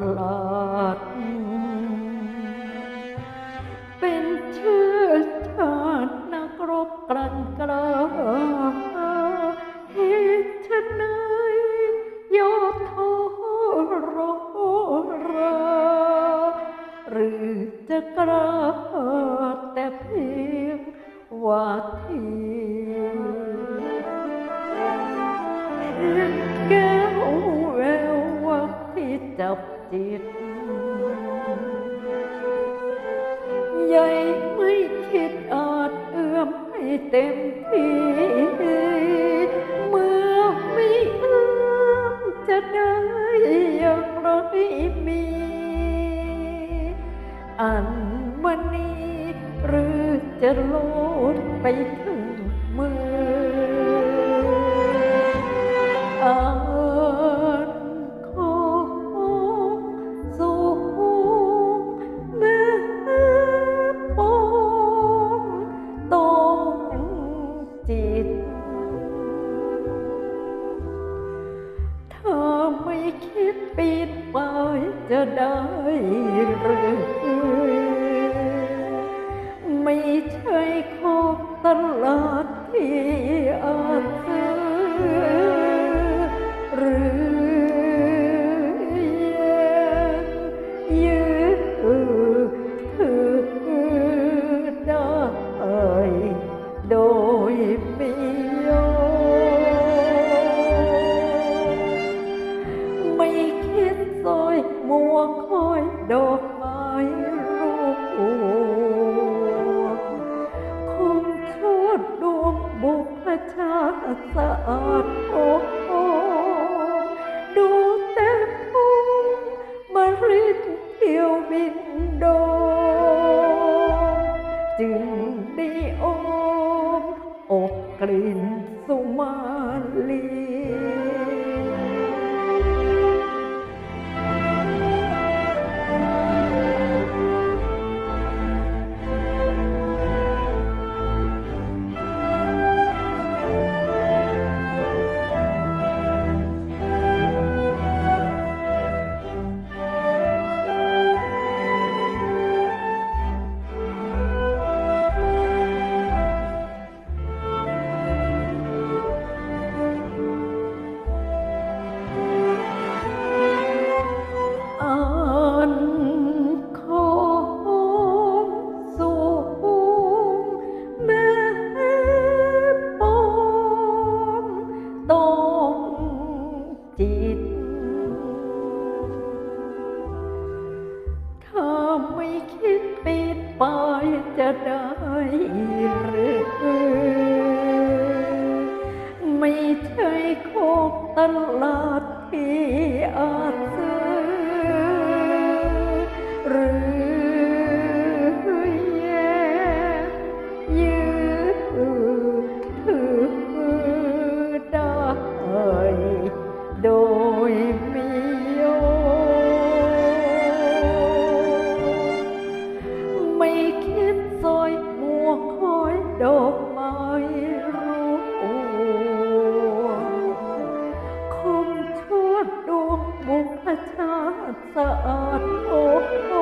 ประหลาด เป็นชื่อชาตินักรบกลั่นกล้าเหตุชะนายยอดทอรราหรือจะกล้าแต่เพียงว่าที จับจิต ใหญ่ไม่คิดอาจเอื้อมให้เต็มที่เมื่อไม่เอื้อมจะได้อย่างไรมี อันวันนี้หรือจะโลดไปถึง ถ้าไม่คิดปิดไปจะได้หรือไม่ใช่ของตลาดที่อาจซื้อหรือยังยืดถือได้โดยไม่ย ดอกไม้รูปคงโทษดวงบุพชาติสะอาดโอ้โหดูแต่พุ่งมาริดเที่ยวบินโดงจึงได้โอมอกกลิ่นสุมาลี ได้หรือไม่ใช่ของตลาดที่อาจ ชาติสะอาดโอ้โห